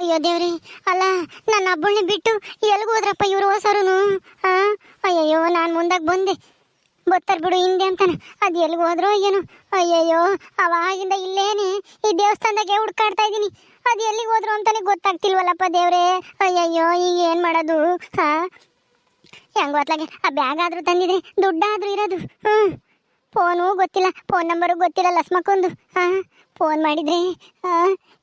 ಅಯ್ಯೋ ದೇವ್ರಿ, ಅಲ್ಲ, ನನ್ನ ಹಬ್ಬಳ್ಳಿ ಬಿಟ್ಟು ಎಲ್ಲಿಗೆ ಹೋದ್ರಪ್ಪ ಇವ್ರು ಹೊಸರುನು? ಆ? ಅಯ್ಯಯ್ಯೋ, ನಾನು ಮುಂದಾಗ ಬಂದೆ. ಬತ್ತಾರ್ ಬಿಡು ಹಿಂದೆ ಅಂತಾನೆ. ಅದು ಎಲ್ಲಿಗೆ ಹೋದ್ರೋ ಏನು ಅಯ್ಯಯ್ಯೋ ಅವಾಗಿಂದ ಇಲ್ಲೇನೆ ಈ ದೇವಸ್ಥಾನದಾಗೆ ಹುಡ್ಕಾಡ್ತಾ ಇದ್ದೀನಿ. ಅದು ಎಲ್ಲಿಗೆ ಹೋದ್ರು ಅಂತಾನೆ ಗೊತ್ತಾಗ್ತಿಲ್ವಲ್ಲಪ್ಪ ದೇವ್ರೆ? ಅಯ್ಯಯ್ಯೋ, ಈಗ ಏನು ಮಾಡೋದು? ಹಾ ಹೆಂಗ್ ಗೊತ್ತಾಗೆ ಆ ಬ್ಯಾಗ್ ಆದ್ರೂ ತಂದಿದ್ರೆ ದುಡ್ಡಾದ್ರೂ ಇರೋದು. ಹ್ಞೂ ಫೋನು ಗೊತ್ತಿಲ್ಲ, ಫೋನ್ ನಂಬರು ಗೊತ್ತಿಲ್ಲ, ಲಸ್ಮಕ್ಕೊಂದು. ಹಾಂ, ಫೋನ್ ಮಾಡಿದ್ರೆ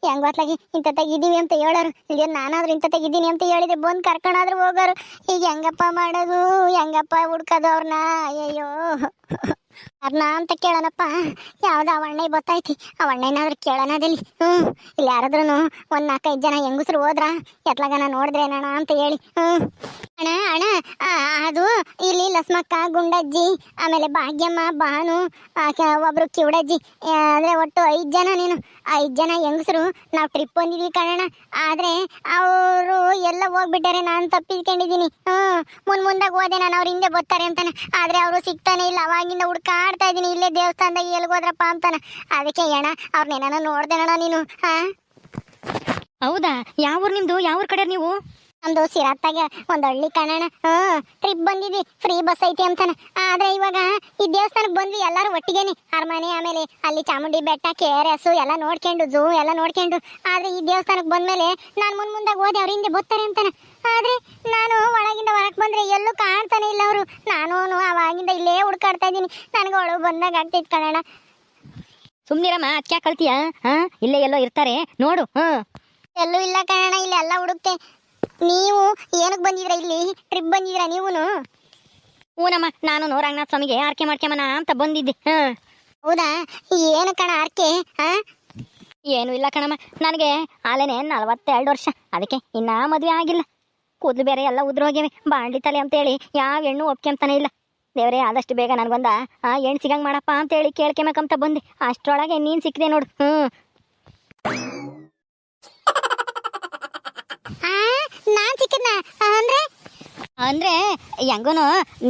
ಹೆಂಗ್ ಗೊತ್ತಾಗಿ? ಇಂಥ ತೆಗಿದೀವಿ ಅಂತ ಹೇಳೋರು. ಇಲ್ಲಿ ನಾನಾದ್ರೂ ಇಂಥ ತೆಗಿದ್ದೀನಿ ಅಂತ ಹೇಳಿದೆ ಬಂದು ಕರ್ಕೊಂಡಾದ್ರೂ ಹೋಗೋರು. ಈಗ ಹೆಂಗಪ್ಪ ಮಾಡೋದು? ಹೆಂಗಪ್ಪ ಹುಡ್ಕೋದು ಅವ್ರನ್ನ ಅಯ್ಯಯ್ಯೋ. ಅವ್ರನ್ನ ಅಂತ ಕೇಳೋಣಪ್ಪ ಯಾವ್ದು ಆ ಅಣ್ಣ ಬತ್ತಾಯ್ತಿ ಆ ಅಣ್ಣನಾದ್ರೂ ಕೇಳೋಣದಲ್ಲಿ ಹ್ಞೂ, ಇಲ್ಲಿ ಯಾರಾದ್ರೂ ಒಂದು ನಾಲ್ಕೈದು ಜನ ಹೆಂಗಸ್ರು ಹೋದ್ರ ಎತ್ಲಾಗನ ನೋಡಿದ್ರೆ ಏನಣ್ಣ ಅಂತ ಹೇಳಿ. ಹ್ಞೂ. ಅಣ್ಣ ಅಣ್ಣ ಅದು ಇಲ್ಲಿ ಲಸ್ಮಕ್ಕ, ಗುಂಡಜ್ಜಿ, ಆಮೇಲೆ ಭಾಗ್ಯಮ್ಮ ಬಾನು ಒಬ್ರು ಕಿವಡಜ್ಜಿ ಅಂದರೆ ಒಟ್ಟು ಐದು ಜನ ನೀನು. ಐದು ಜನ ಹೆಂಗಸರು ನಾವು ಟ್ರಿಪ್ ಬಂದಿದ್ವಿ ಕಣಣ್ಣ. ಆದ್ರೆ ಅವರು ಎಲ್ಲ ಹೋಗ್ಬಿಟ್ಟಾರೆ, ನಾನು ತಪ್ಪಿಸ್ಕೊಂಡಿದ್ದೀನಿ. ಹ್ಮ್ ಮುಂದ್ ಹೋದೆ ನಾನು, ಅವ್ರ ಹಿಂದೆ ಬರ್ತಾರೆ ಅಂತಾನೆ. ಆದ್ರೆ ಅವರು ಸಿಗ್ತಾನೆ ಇಲ್ಲ, ಅವಾಗಿಂದ ಇದ್ದೀನಿ, ಇಲ್ಲೇ ದೇವಸ್ಥಾನದಾಗ ಎಲ್ಲಿ ಹೋದ್ರಪ್ಪ ಅಂತಾನ. ಅದಕ್ಕೆ ಅಣ್ಣ ಅವ್ರನ್ನೇನ ನೋಡ್ದೇನಣ್ಣ ನೀನು ಹಾ ಹೌದಾ? ಯಾವ ಊರು ನಿಮ್ದು? ಯಾವ ಊರ್ ಕಡೆ ನೀವು? ನಮ್ದು ಸಿರಾತ್ತಾಗ ಒಂದ್ ಹಳ್ಳಿ ಕಾಣೋಣ ಹ್ಮ್ ಟ್ರಿಪ್ ಬಂದಿದ್ವಿ. ಫ್ರೀ ಬಸ್ ಐತಿ ಅಂತಾನ. ಆದ್ರೆ ಇವಾಗ ಈ ದೇವಸ್ಥಾನಕ್ ಬಂದ್ವಿ ಎಲ್ಲಾರು ಒಟ್ಟಿಗೆನೆ. ಅರಮನೆ ಆಮೇಲೆ ಅಲ್ಲಿ ಚಾಮುಂಡಿ ಬೆಟ್ಟ ಕೆ ಆರ್ ಎಸ್ ಎಲ್ಲ ನೋಡ್ಕೊಂಡು ಝೂ ಎಲ್ಲ ನೋಡ್ಕೊಂಡು. ಆದ್ರೆ ಈ ದೇವಸ್ಥಾನಕ್ ಬಂದ್ಮೇಲೆ ನಾನ್ ಮುಂದ್ ಮುಂದಾಗ ಹೋದೆ ಅವ್ರ ಹಿಂದೆ ಬರ್ತಾರೆ ಅಂತಾನ. ಆದ್ರೆ ನಾನು ಒಳಗಿಂದ ಹೊರಕ್ ಬಂದ್ರೆ ಎಲ್ಲೂ ಕಾಣ್ತಾನೆ ಇಲ್ಲ ಅವರು. ನಾನು ಅವಾಗಿಂದ ಇಲ್ಲೇ ಹುಡ್ಕಾಡ್ತಾ ಇದೀನಿ ನನಗೆ ಒಳಗೆ ಬಂದಾಗ ಆಗ್ತೈತ್ ಕಣಣ ಸುಮ್ನಿರಮ್ಮ ಅದ್ಕ್ಯಾ ಕಳ್ತೀಯ? ಹಾ ಇಲ್ಲೇ ಎಲ್ಲೋ ಇರ್ತಾರೆ. ನೋಡು ಹ್ಮ್ ಎಲ್ಲೂ ಇಲ್ಲ ಕಣಣ ಇಲ್ಲಿ ಎಲ್ಲ ಹುಡುಕ್ತೆ. ನೀವು ಏನಕ್ಕೆ ಬಂದಿದ್ರ ಇಲ್ಲಿ? ಟ್ರಿಪ್ ಬಂದಿದ್ರ ನೀವುನು? ಹ್ಞೂನಮ್ಮ ನಾನು ರಂಗನಾಥ ಸ್ವಾಮಿಗೆ ಆರ್ಕೆ ಮಾಡ್ಕೊಂಬನ ಅಂತ ಬಂದಿದ್ದೆ. ಹ್ಮ್ ಹೌದಾ? ಏನು ಕಣ ಆರ್ಕೆ? ಹಾ ಏನು ಇಲ್ಲ ಕಣಮ್ಮ ನನಗೆ ಆಲೇನೆ ನಲವತ್ತೆರಡು ವರ್ಷ ಅದಕ್ಕೆ ಇನ್ನೂ ಮದುವೆ ಆಗಿಲ್ಲ. ಕೂದಲು ಬೇರೆ ಎಲ್ಲ ಉದ್ರೋಗ್ಯವೆ ಬಾಂಡಿ ತಲೆ ಅಂತೇಳಿ ಯಾವ ಹೆಣ್ಣು ಒಪ್ಕೊಂತಾನೆ ಇಲ್ಲ. ದೇವರೇ ಆದಷ್ಟು ಬೇಗ ನನಗೊಂದ ಆ ಹೆಣ್ಣು ಸಿಗಂಗೆ ಮಾಡಪ್ಪ ಅಂತೇಳಿ ಕೇಳ್ಕೊಂಬೇಕಂತ ಬಂದೆ. ಅಷ್ಟರೊಳಗೆ ನೀನ್ ಸಿಕ್ಕಿದೆ ನೋಡು. ಹ್ಮ್ ಆ ನಾನ್ ಸಿಕ್ಕಿದ್ನ ಅಂದ್ರೆ ಅಂದ್ರೆ, ಹೆಂಗೂನು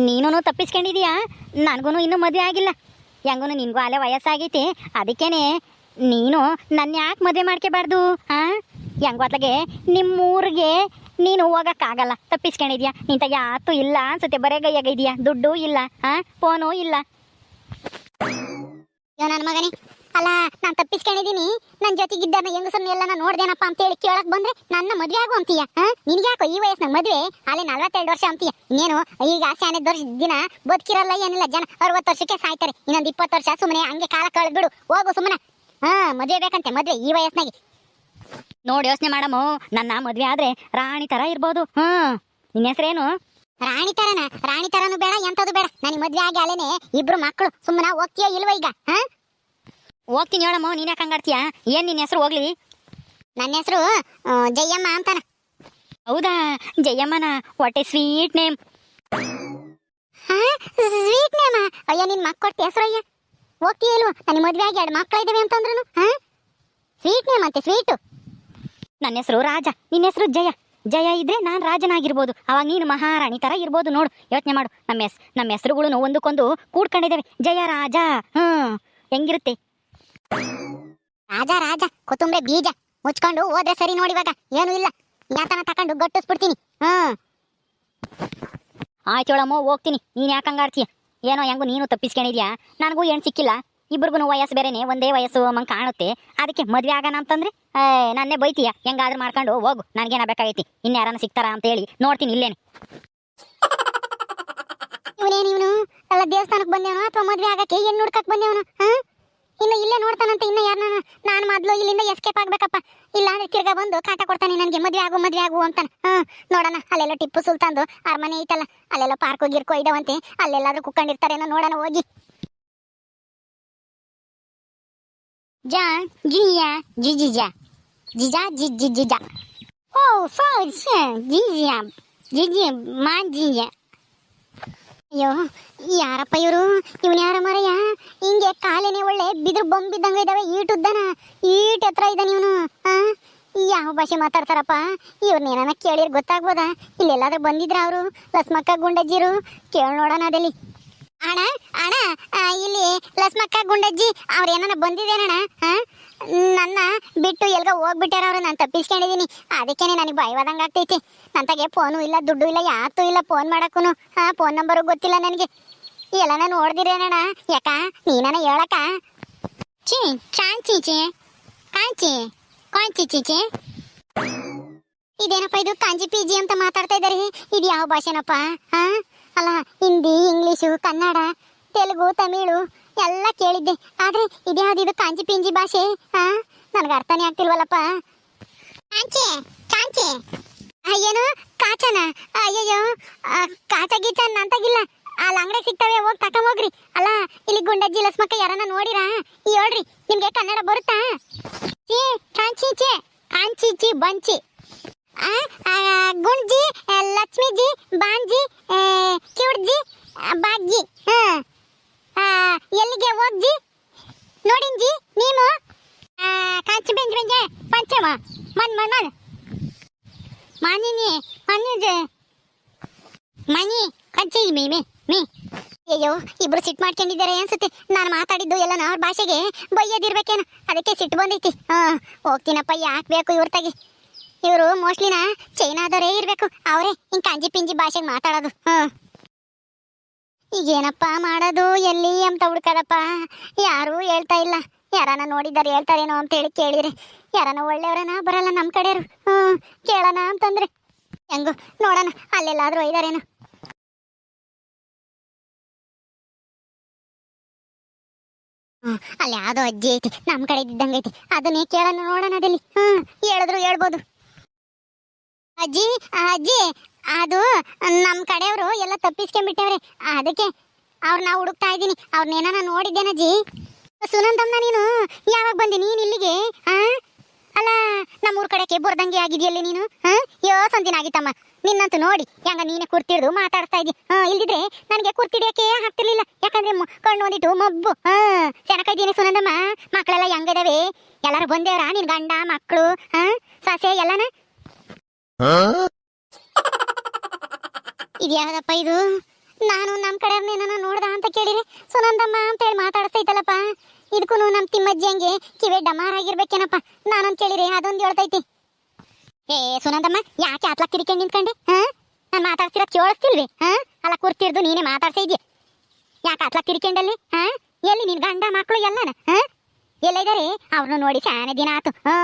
ನೀನು ತಪ್ಪಿಸ್ಕೊಂಡಿದೀಯಾ? ನನಗೂ ಇನ್ನೂ ಮದುವೆ ಆಗಿಲ್ಲ. ಹೆಂಗೂನು ನಿನ್ಗೂ ಅಲ್ಲೇ ವಯಸ್ಸಾಗೈತಿ. ಅದಕ್ಕೇನೆ ನೀನು ನನ್ನ ಯಾಕೆ ಮದುವೆ ಮಾಡ್ಕೋಬಾರ್ದು ಹಾ ಹೆಂಗ್ ನಿಮ್ಮ ನಿಮ್ಮೂರಿಗೆ ನೀನು ಹೋಗೋಕ್ಕಾಗಲ್ಲ. ತಪ್ಪಿಸ್ಕೊಂಡಿದ್ಯಾ? ನಿಂತ ಯಾತು ಇಲ್ಲ ಅನ್ಸುತ್ತೆ. ಬರೇ ಗೈಯಾಗ ಇದೆಯಾ ದುಡ್ಡು ಇಲ್ಲ ಹಾ ಫೋನು ಇಲ್ಲ. ನನ್ನ ಮಗನೇ. ಅಲ್ಲ, ನಾನ್ ತಪ್ಪಿಸ್ಕೊಂಡಿದೀನಿ. ನನ್ ಜೊತೆಗಿದ್ದ ಹೆಂಗಸನ್ನ ಎಲ್ಲ ನೋಡ್ದೇನಪ್ಪ ಅಂತ ಹೇಳಿ ಕೇಳಕ್ ಬಂದ್ರೆ ನನ್ನ ಮದ್ವೆ ಆಗು ಅಂತೀಯ. ನಿನ್ಗ್ಯಾಕೋ ಈ ವಯಸ್ಸಿನ ಮದ್ವೆ? ಅಲ್ಲಿ ನಲ್ವತ್ತೆರಡು ವರ್ಷ ಅಂತೀಯ. ಇನ್ನೇನು, ಈಗ ಶಾನೆ ವರ್ಷ ದಿನ ಬದುಕಿರಲ್ಲ, ಏನಿಲ್ಲ, ಜನ ಅರವತ್ತು ವರ್ಷಕ್ಕೆ ಸಾಯ್ತಾರೆ. ಇನ್ನೊಂದು ಇಪ್ಪತ್ತು ವರ್ಷ ಸುಮ್ಮನೆ ಹಂಗೆ ಕಾಲ ಕಳೆದ್ ಬಿಡು. ಹೋಗು ಸುಮ್ಮನೆ ಹಾ, ಮದ್ವೆ ಬೇಕಂತೆ, ಮದ್ವೆ ಈ ವಯಸ್ಸಿನಾಗೆ. ನೋಡಿ ಯೋಚನೆ ಮಾಡಮು ನನ್ನ ಮದುವೆ ಆದ್ರೆ ರಾಣಿ ತರ ಇರ್ಬೋದು. ಹ್ಮ್ ನಿನ್ನ ಹೆಸರೇನು? ರಾಣಿ ತರನ? ರಾಣಿ ತರನು ಬೇಡ ಎಂತದು ಬೇಡ. ನನಗೆ ಮದ್ವೆ ಆಗಿ ಅಲೆನೆ ಇಬ್ರು ಮಕ್ಕಳು ಸುಮ್ಮನೆ ಹೋಗ್ತೀಯೋ ಇಲ್ವ ಈಗ? ಹಾ? ಹೋಗ್ತೀನಿ ಹೇಳಮ್ಮ ನೀನ್ ಯಾಕೆ ಹಂಗಾಡ್ತೀಯಾ ಏನ್ ನಿನ್ನ ಹೆಸರು ಹೋಗ್ಲಿ? ನನ್ನ ಹೆಸರು ಜಯಮ್ಮ ಅಂತಾನ. ಹೌದಾ? ಜಯಮ್ಮನ ಹೊಟ್ಟೆ ಸ್ವೀಟ್ ನೇಮ್ ಸ್ವೀಟ್ ನೇಮ ಅಯ್ಯ ನಿನ್ ಮಕ್ಕ ಕೊಟ್ಟು ಹೆಸರು ಅಯ್ಯ. ಹೋಗ್ತೀಯ ಇಲ್ವ? ನನಗೆ ಮದ್ವೆ ಆಗಿ ಎರಡು ಮಕ್ಕಳು ಇದಾವೆ ಅಂತಂದ್ರು ಹಾ ಸ್ವೀಟ್ ನೇಮ್ ಅಂತೆ ಸ್ವೀಟು ನನ್ನ ಹೆಸರು ರಾಜ ನಿನ್ನ ಹೆಸರು ಜಯ. ಜಯ ಇದ್ರೆ ನಾನು ರಾಜನಾಗಿರ್ಬೋದು. ಅವಾಗ ನೀನು ಮಹಾರಾಣಿ ತರ ಇರ್ಬೋದು ನೋಡು. ಯೋಚನೆ ಮಾಡು. ನಮ್ಮ ಹೆಸ್ ನಮ್ಮ ಹೆಸರುಗಳು ಒಂದಕ್ಕೊಂದು ಕೂಡ್ಕೊಂಡಿದ್ದೇವೆ. ಜಯ ರಾಜ ಹ್ಮ್. ಹೆಂಗಿರುತ್ತೆ? ರಾಜ ರಾಜ ಕೊತ್ತಂಬರಿ ಬೀಜ ಮುಚ್ಕೊಂಡು ಹೋದ್ರೆ ಸರಿ ನೋಡಿ ಇವಾಗ. ಏನು ಇಲ್ಲ. ಯಾತನ ತಕೊಂಡು ಗಟ್ಟಿಸ್ಬಿಡ್ತೀನಿ. ಹ್ಮ್ ಆಯ್ತು ಹೇಳಮ್ಮ ಹೋಗ್ತೀನಿ. ನೀನ್ ಯಾಕೆ ಹಂಗಾಡ್ತೀಯ ಏನೋ ಹೆಂಗು ನೀನು ತಪ್ಪಿಸ್ಕೊಂಡಿದ್ಯಾ? ನನಗೂ ಏನು ಸಿಕ್ಕಿಲ್ಲ. ಇಬ್ರಿಗೂ ವಯಸ್ಸು ಬೇರೆನೆ ಒಂದೇ ವಯಸ್ಸು ಮಂಗೆ ಕಾಣುತ್ತೆ. ಅದಕ್ಕೆ ಮದ್ವೆ ಆಗೋಣ ಅಂತಂದ್ರೆ ನನ್ನೇ ಬೈತೀಯ? ಹೆಂಗಾದ್ರೂ ಮಾಡ್ಕೊಂಡು ಹೋಗು. ನನಗೇನ ಬೇಕಾಗೈತಿ. ಇನ್ಯಾರನ್ನ ಸಿಗ್ತಾರಾ ಅಂತ ಹೇಳಿ ನೋಡ್ತೀನಿ ಇಲ್ಲೇನೆ. ಇವನೇ ಇವನು? ಅಲ್ಲ ದೇವಸ್ಥಾನಕ್ಕೆ ಬಂದೇವನು ಅಥವಾ ಮದ್ವೆ ಆಗಕ್ಕೆ ಏನ್ ನೋಡ್ಕಕ್ ಬಂದೇವನು? ಇಲ್ಲ ಇನ್ನು ಇಲ್ಲೇ ನೋಡ್ತಾನಂತ ಇನ್ನು ಯಾರನ್ನ ನಾನು ಮೊದ್ಲು ಇಲ್ಲಿಂದ ಎಸ್ಕೇಪ್ ಆಗ್ಬೇಕಪ್ಪ. ಇಲ್ಲ ಅಂದ್ರೆ ತಿರ್ಗಾ ಬಂದು ಕಾಟ ಕೊಡ್ತಾನೆ ನನಗೆ, ಮದ್ವೆ ಆಗು ಮದ್ವೆ ಆಗು ಅಂತಾನೆ. ಹಾ, ನೋಡೋಣ, ಅಲ್ಲೆಲ್ಲ ಟಿಪ್ಪು ಸುಲ್ತಾನ್ದು, ಅರಮನೆ ಐತಲ್ಲ, ಅಲ್ಲೆಲ್ಲ ಪಾರ್ಕು ಗಿರ್ಕು ಇದಾವಂತೆ. ಅಲ್ಲೆಲ್ಲಾದ್ರೂ ಕುಕ್ಕಂಡಿರ್ತಾರೇನೋ ನೋಡೋಣ, ಹೋಗಿ. ಜಾ ಜಿಯಾ ಜಿಜಿಜಾ. ಜಿಜಾ ಜಿ ಜಿ ಜಿಜಾ ಓ ಫೌಸ್ ಜಿಜಿಯಾ ಜಿಜಿ ಮಾ ಜಿಯಾ ಅಯ್ಯೋ, ಯಾರಪ್ಪ ಇವರು? ಇವನ್ ಯಾರ ಮರಯ್ಯ? ಹಿಂಗೆ ಕಾಲೇನೆ ಒಳ್ಳೆ ಬಿದ್ರು ಬೊಂಬಿದ್ದಂಗ ಇದಾವೆ, ಈಟುದ್ದನ. ಈಟ್ ಹತ್ರ ಇದ್ದಾನೆ ಇವನು, ಆ? ಯಾವ ಭಾಷೆ ಮಾತಾಡ್ತಾರಪ್ಪ? ಇವ್ರನ್ನ ಏನಾನ ಕೇಳಿರ್ ಗೊತ್ತಾಗ್ಬೋದಾ? ಇಲ್ಲೆಲ್ಲಾದ್ರೂ ಬಂದಿದ್ರ ಅವರು? ಲಸ್ಮಕ್ಕ ಗುಂಡಜ್ಜಿರು? ಕೇಳಿ ನೋಡೋಣ ಅದಲ್ಲಿ. ಅಣ್ಣ ಅಣ್ಣ ಇಲ್ಲಿ ಲಸ್ಮಕ್ಕ, ಗುಂಡಜ್ಜಿ ಅವ್ರು ಏನಾನ ಬಂದಿದ್ದೇನಣ್ಣ? ನನ್ನ ಬಿಟ್ಟು ಎಲ್ಗ ಹೋಗ್ಬಿಟ್ಟಾರ ಅವ್ರು, ನಾನು ತಪ್ಪಿಸ್ಕೊಂಡಿದೀನಿ. ಅದಕ್ಕೇನೆ ನನಗೆ ಭಯವಾದಂಗೆ ಆಗ್ತೈತಿ. ನಂತಾಗೆ ಫೋನು ಇಲ್ಲ, ದುಡ್ಡು ಇಲ್ಲ ಯಾತೂ ಇಲ್ಲ ಫೋನ್ ಮಾಡಕ್ಕೂ ಹಾ, ಫೋನ್ ನಂಬರು ಗೊತ್ತಿಲ್ಲ ನನಗೆ. ಎಲ್ಲ ನಾನು ನೋಡ್ದಿರೇನಣ್ಣ? ಯಾಕ? ನೀನನ ಹೇಳಕ ಚಿ ಚಾನ್ ಚೀಚಿ ಕಾಂಚಿ ಕಾಂಚಿ ಚೀಚಿ ಇದೇನಪ್ಪ ಇದು, ಕಾಂಜಿ ಪಿ ಜಿ ಅಂತ ಮಾತಾಡ್ತಾ ಇದ್ದಾರೆ ಇದು ಯಾವ ಭಾಷೆನಪ್ಪ? ಹಾ? ಅಲ್ಲ ಹಿಂದಿ ಇಂಗ್ಲಿಷು ಕನ್ನಡ ತೆಲುಗು ತಮಿಳು ಎಲ್ಲ ಕೇಳಿದ್ದೆ. ಆದ್ರೆ ಇದ್ಯಾವ್ದು ಇದು ಕಾಂಜಿ ಪಿಂಜಿ ಭಾಷೆ? ಹಾ ನನಗೆ ಅರ್ಥನೇ ಆಗ್ತಿಲ್ವಲ್ಲಪ್ಪ. ಕಾಂಚಿ ಕಾಂಚಿ. ಆ, ಏನು? ಕಾಚನ? ಅಯ್ಯಯ್ಯೋ. ಆ, ಕಾಚ ಗೀಚ ನಂತಾಗಿಲ್ಲ. ಅಲ್ಲಿ ಅಂಗಡಿ ಸಿಗ್ತವೆ ಹೋಗಿ ಹೋಗ್ರಿ. ಅಲ್ಲ ಇಲ್ಲಿ ಗುಂಡಜ್ಜಿ ಲಸ್ಮಕ್ಕ ಯಾರನ್ನ ನೋಡಿರಾ? ಹೇಳ್ರಿ ನಿಮ್ಗೆ ಕನ್ನಡ ಬರುತ್ತಾ? ಚೀ ಕಾಂಚಿ ಚಿ ಬಂಚಿ ಚಿ ಆ, ಗುಂಡ್ಜಿ ಲಕ್ಷ್ಮೀಜಿ, ಬಾಂಜಿ ಕಿವುಡ್ಜಿ ಬಾಗ್ಜಿ ಎಲ್ಲಿಗೆ ಹೋಗ್ಜಿ ನೋಡಿಂಜಿ ನೀನು? ಕಾಂಚಿ, ಬೆಂಜ್, ಬೆಂಜೆ, ಪಂಚಮ, ಮನ್ ಮನ್ ಮನ್. ಮಾನಿನಿ ಮನಿಜೆ ಮನಿ ಕಚ್ಚಿ ಮೀ ಮೀ ಮೀ. ಅಯ್ಯೋ ಇಬ್ರು ಸಿಟ್ಟು ಮಾಡ್ಕೊಂಡಿದ್ದಾರೆ ಅನ್ಸುತ್ತೆ. ನಾನು ಮಾತಾಡಿದ್ದು ಎಲ್ಲ ಅವ್ರ ಭಾಷೆಗೆ ಬೈಯೋದಿರ್ಬೇಕೇನು ಅದಕ್ಕೆ ಸಿಟ್ಟು ಬಂದೈತಿ. ಹಾ, ಹೋಗ್ತೀನಪ್ಪ, ಯಾಕೆ ಬೇಕು ಇವ್ರ ತಗಿ? ಇವರು ನಾ ಚೈನಾದವರೇ ಇರಬೇಕು. ಅವರೇ, ಹಿಂಗ್ ಕಾಂಜಿ ಪಿಂಜಿ ಭಾಷೆ ಮಾತಾಡೋದು. ಹ್ಮ್ ಈಗೇನಪ್ಪ ಮಾಡೋದು? ಎಲ್ಲಿ ಅಂತ ಹುಡ್ಕದಪ್ಪ. ಯಾರು ಹೇಳ್ತಾ ಇಲ್ಲ. ಯಾರನ್ನ ನೋಡಿದ್ದಾರೆ, ಹೇಳ್ತಾರೇನೋ ಅಂತ ಹೇಳಿ ಕೇಳಿದ್ರೆ ಯಾರನ್ನ ಒಳ್ಳೆಯವರನ ಬರಲ್ಲ ನಮ್ಮ ಕಡೆಯವರು. ಹ್ಞೂ ಕೇಳೋಣ ಅಂತಂದ್ರೆ. ಹೆಂಗು, ನೋಡೋಣ, ಅಲ್ಲೆಲ್ಲಾದ್ರೂ ಒಯ್ದಾರೇನೋ. ಅಲ್ಲಿ ಯಾವುದೋ ಅಜ್ಜಿ ಐತಿ ನಮ್ಮ ಕಡೆ ಇದ್ದಂಗೆ ಐತಿ ಅದನ್ನೇ ಕೇಳೋಣ, ನೋಡೋಣ ಅದಲ್ಲಿ ಹ್ಮ್, ಹೇಳಿದ್ರು ಹೇಳ್ಬೋದು. ಅಜ್ಜಿ ಅಜ್ಜಿ, ಅದು ನಮ್ಮ ಕಡೆಯವರು ಎಲ್ಲ ತಪ್ಪಿಸ್ಕೊಂಡ್ಬಿಟ್ಟವ್ರೆ. ಅದಕ್ಕೆ ಅವ್ರನ್ನ ಹುಡುಕ್ತಾ ಇದ್ದೀನಿ. ಅವ್ರನ್ನೇನ ನೋಡಿದ್ದೇನಜ್ಜಿ ಸುನಂದಮ್ಮ ನೀನು, ಯಾವಾಗ ಬಂದಿ ನೀನು ಇಲ್ಲಿಗೆ? ಆ? ಅಲ್ಲ, ನಮ್ಮೂರ್ ಕಡೆಗೆ ಬರ್ದಂಗೆ ಆಗಿದೆಯಲ್ಲಿ ನೀನು? ಹಾ ಯೋ ಸಂದಿನ ಆಗಿತ್ತಮ್ಮ. ನಿನ್ನಂತೂ ನೋಡಿ, ಹೆಂಗ ನೀನೆ ಕುರ್ತಿಡ್ದು ಮಾತಾಡ್ತಾ ಇದ್ದಿ. ಹಾ ಇಲ್ದಿದ್ರೆ ನನಗೆ ಕುರ್ತಿಡಿಯಕ್ಕೆ ಹಾಕ್ತಿರ್ಲಿಲ್ಲ ಯಾಕಂದ್ರೆ ಕಣ್ಣು ಒಂದಿಟ್ಟು ಮಬ್ಬು. ಹಾ ಚೆನ್ನಾಗಿದ್ದೀನಿ ಸುನಂದಮ್ಮ. ಮಕ್ಕಳೆಲ್ಲ ಹೆಂಗದವೆ ಎಲ್ಲರೂ ಬಂದೇವ್ರಾ ನಿನ್ ಗಂಡ ಮಕ್ಕಳು ಹಾ ಸೊಸೆ ಎಲ್ಲನ? ಇದ್ಯಾವ್ದಪ್ಪ ಇದು? ನಾನು ನಮ್ಮ ಏನನ್ನ ನೋಡ್ದ ಅಂತ ಕೇಳಿರಿ. ಸುನಂದಮ್ಮ ಅಂತ ಹೇಳಿ ಮಾತಾಡ್ತೈತಲ್ಲಪ್ಪ ಇದಕ್ಕೂ ನಮ್ಮ ತಿಮ್ಮಜ್ಜಿ ಹಂಗೆ ಕಿವೆ ಡಮಾರ್ ಆಗಿರ್ಬೇಕೇನಪ್ಪ. ನಾನಂತ ಕೇಳಿರಿ, ಅದೊಂದು ಹೇಳ್ತೈತಿ. ಏ ಸುನಂದಮ್ಮ, ಯಾಕೆ ಆತ್ಲಕ್ ತಿರ್ಕೊಂಡು ನಿಂತ್ಕೊಂಡೆ? ಹಾ? ನಾನು ಮಾತಾಡ್ತಿರೋದು ಕೇಳಿಸ್ತಿಲ್ವಿ? ಹಾ? ಅಲ್ಲ ಕೂರ್ತಿರ್ದು ನೀನೇ ಮಾತಾಡ್ತಾ ಇದ್ಯ? ಯಾಕೆ ಆತ್ಲಕ್ ತಿರ್ಕೊಂಡಲ್ಲಿ ಹಾ? ಎಲ್ಲಿ ನಿನ್ ಗಂಡ ಮಕ್ಕಳು ಎಲ್ಲನ? ಹಾ? ಎಲ್ಲ ಇದಾರೆ ಅವ್ರನ್ನ ನೋಡಿ ಶಾನೆ ದಿನ ಆತು. ಹಾ?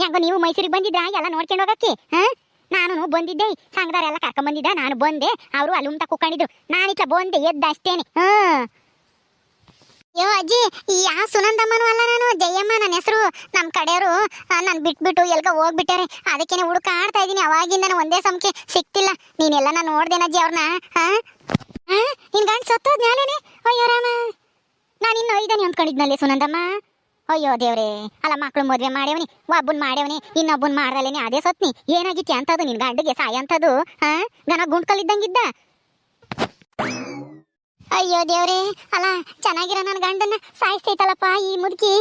ಹೆಂಗೋ ನೀವು ಮೈಸೂರಿಗೆ ಬಂದಿದ್ದ ಎಲ್ಲ ನೋಡ್ಕೊಂಡು ಹೋಗಕ್ಕೆ? ಹಾ? ನಾನು ಬಂದಿದ್ದೆ. ಸಂಘದವರೆಲ್ಲ ಕರ್ಕೊಂಡ್ ಬಂದಿದ್ದ ನಾನು ಬಂದೆ. ಅವರು ಅಲ್ಲಿ ಉಂಟ ಕುಕ್ಕೊಂಡಿದ್ರು ನಾನಿತ್ಲ ಬಂದೆ, ಎದ್ದ ಅಷ್ಟೇನೆ. ಅಯ್ಯೋ ಯೋ ಅಜ್ಜಿ ಯಾವ ಸುನಂದಮ್ಮನು ಅಲ್ಲ ನಾನು, ಜಯಮ್ಮ ನನ್ನ ಹೆಸರು. ನಮ್ಮ ಕಡೆಯವರು ನಾನು ಬಿಟ್ಬಿಟ್ಟು ಎಲ್ಗ ಹೋಗ್ಬಿಟ್ಟಾರೆ. ಅದಕ್ಕೇನೆ ಹುಡುಕಾಡ್ತಾ ಇದ್ದೀನಿ. ಅವಾಗಿಂದ ನಾನು ಒಂದೇ ಸಮಕ್ಕೆ ಸಿಕ್ತಿಲ್ಲ. ನೀನೆಲ್ಲ ನಾನು ನೋಡ್ದೇನಜ್ಜಿ ಅವ್ರನ್ನ ಹಾ? ಹಾ? ನಿನ್ ಗಂಡ ಸತ್ತೋದ್ ನಾನೇನೆ ಅಯ್ಯೋ ರಾಮ. ನಾನು ಇನ್ನು ಐದನೇ ಅಂದ್ಕೊಂಡಿದ್ನಲ್ಲಿ ಸುನಂದಮ್ಮ. ಅಯ್ಯೋ ದೇವ್ರೇ, ಅಲ್ಲ ಮಕ್ಕಳು ಮದ್ವೆ ಮಾಡ್ಯವನಿ, ಒಬ್ಬನ್ ಮಾಡ್ಯವನಿ, ಇನ್ನೊಬ್ಬನ್ ಮಾಡ್ದಲೇನೆ ಅದೇ ಸತ್ನಿ. ಏನಾಗಿತ್ತಿ ಅಂತದು ನಿನ್ ಗಂಡಿಗೆ ಸಾಯ ಅಂತದು ಹಾ? ಗನ ಗುಂಡ್ಕಲ್ಲಿದ್ದಂಗಿದ್ದ ಅಯ್ಯೋ ದೇವ್ರೇ, ಅಲ್ಲ ಚೆನ್ನಾಗಿರೋ ನನ್ನ ಗಂಡನ್ನ ಸಾಯಿಸ್ತೈತಲ್ಲಪ್ಪ ಈ ಮುದುಕಿ.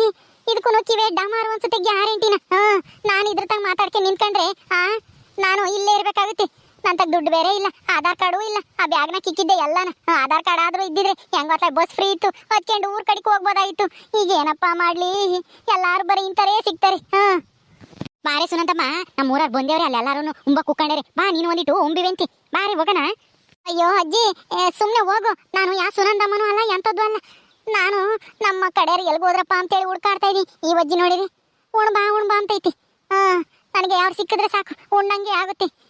ಇದಕ್ಕೂ ಕಿವೆ ಡಮಾರು ಅನ್ಸುತ್ತೆ ಗ್ಯಾರಂಟಿನ. ಹಾ, ನಾನು ಇದ್ರ ತಂಗ ಮಾತಾಡ್ಕೆ ನಿಂತ್ಕೊಂಡ್ರೆ, ಆ? ನಾನು ಇಲ್ಲೇ ಇರ್ಬೇಕಾಗುತ್ತೆ. ತಗ ದುಡ್ಡು ಬೇರೆ ಇಲ್ಲ, ಆಧಾರ್ ಕಾರ್ಡು ಇಲ್ಲ. ಆ ಬ್ಯಾಗ್ನ ಕಿಕ್ಕಿದ್ದೆ ಎಲ್ಲಾನ. ಆಧಾರ್ ಕಾರ್ಡ್ ಆದ್ರೂ ಇದ್ದಿದ್ರೆ ಹೆಂಗ ಬಸ್ ಫ್ರೀ ಇತ್ತು. ಹೊತ್ಕೊಂಡು ಊರ್ ಕಡೆಗೆ ಹೋಗ್ಬೋದಾಗಿತ್ತು ಈಗ ಏನಪ್ಪ ಮಾಡ್ಲಿ? ಎಲ್ಲಾರು ಬರೀ ಇಂತರೇ ಸಿಗ್ತಾರೆ. ಹಾ. ಬಾರೆ ಸುನಂತಮ್ಮ ನಮ್ಮ ಊರಾಗ ಬಂದೇವ್ರೆ ಅಲ್ಲಿ ಎಲ್ಲಾರು ಉಂಬ ಬಾ, ನೀನು ಒಂದಿಟ್ಟು ಉಂಬಿವೆಂತಿ. ಬಾರಿ ಹೋಗೋಣ. ಅಯ್ಯೋ ಅಜ್ಜಿ ಸುಮ್ಮನೆ ಹೋಗು. ನಾನು ಯಾ ಸುನಂದಮ್ಮನೂ ಅಲ್ಲ, ಎಂಥದ್ದು ಅಲ್ಲ. ನಾನು ನಮ್ಮ ಕಡೆಯವ್ರು ಎಲ್ಗೋದ್ರಪ್ಪ ಅಂತೇಳಿ ಹುಡ್ಕಾಡ್ತಾ ಇದ್ದೀನಿ ಈ ಅಜ್ಜಿ ನೋಡಿರಿ. ಉಣ್ಬಾ ಬಾ ಉಣ್ ಬಾ ಅಂತೈತಿ. ಹಾ, ನನಗೆ ಯಾರು ಸಿಕ್ಕಿದ್ರೆ ಸಾಕು. ಉಣ್ಣಂಗೆ ಆಗುತ್ತೆ.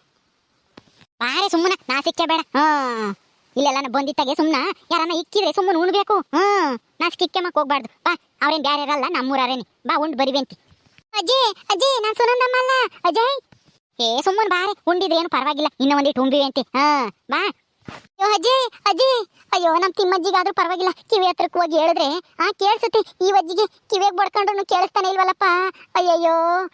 ಬಾರೆ ಸುಮ್ಮನ. ನಾ ಸಿಕ್ಕಬೇಡ ಬೇಡ. ಹಾ ಇಲ್ಲೆಲ್ಲ ಬಂದಿತ್ತಾಗೆ ಸುಮ್ಮನ ಯಾರನ್ನ ಇಕ್ಕಿದ್ರೆ ಸುಮ್ಮನೆ ಉಣ್ಬೇಕು. ಹ್ಮ್ ನಾ ಮಕ್ಕ ಹೋಗ್ಬಾರ್ದು. ಬಾ, ಅವ್ರೇನ್ ಬ್ಯಾರೆ ಇರಲ್ಲ ನಮ್ಮೂರೇನಿ ಬಾ, ಉಂಡ್ ಬರಿವೆಂತಿ. ಅಜ್ಜಿ ಅಜ್ಜಿ, ನಾನ್ ಸುನಂದಮ್ಮಲ್ಲ. ಅಜಯ್. ಏ, ಸುಮ್ಮನ್ ಬಾರೆ. ಉಂಡಿದ್ರೆ ಏನು ಪರವಾಗಿಲ್ಲ. ಇನ್ನ ಒಂದಿಟ್ಟು ಉಂಬಿವೆಂತಿ. ಹಾ ಬಾ. ಅಯ್ಯೋ, ಅಜ್ಜಿ ಅಜ್ಜಿ. ಅಯ್ಯೋ, ನಮ್ ತಿಮ್ಮಜ್ಜಿಗಾದ್ರೂ ಪರವಾಗಿಲ್ಲ. ಕಿವಿ ಹತ್ರಕ್ಕೆ ಹೋಗಿ ಹೇಳಿದ್ರೆ, ಆ, ಕೇಳಿಸುತ್ತೆ. ಈ ಅಜ್ಜಿಗೆ ಕಿವಿಗೆ ಬಡ್ಕೊಂಡ್ರು ಕೇಳಿಸ್ತಾನೆ ಇಲ್ವಲ್ಲಪ್ಪ. ಅಯ್ಯಯ್ಯೋ.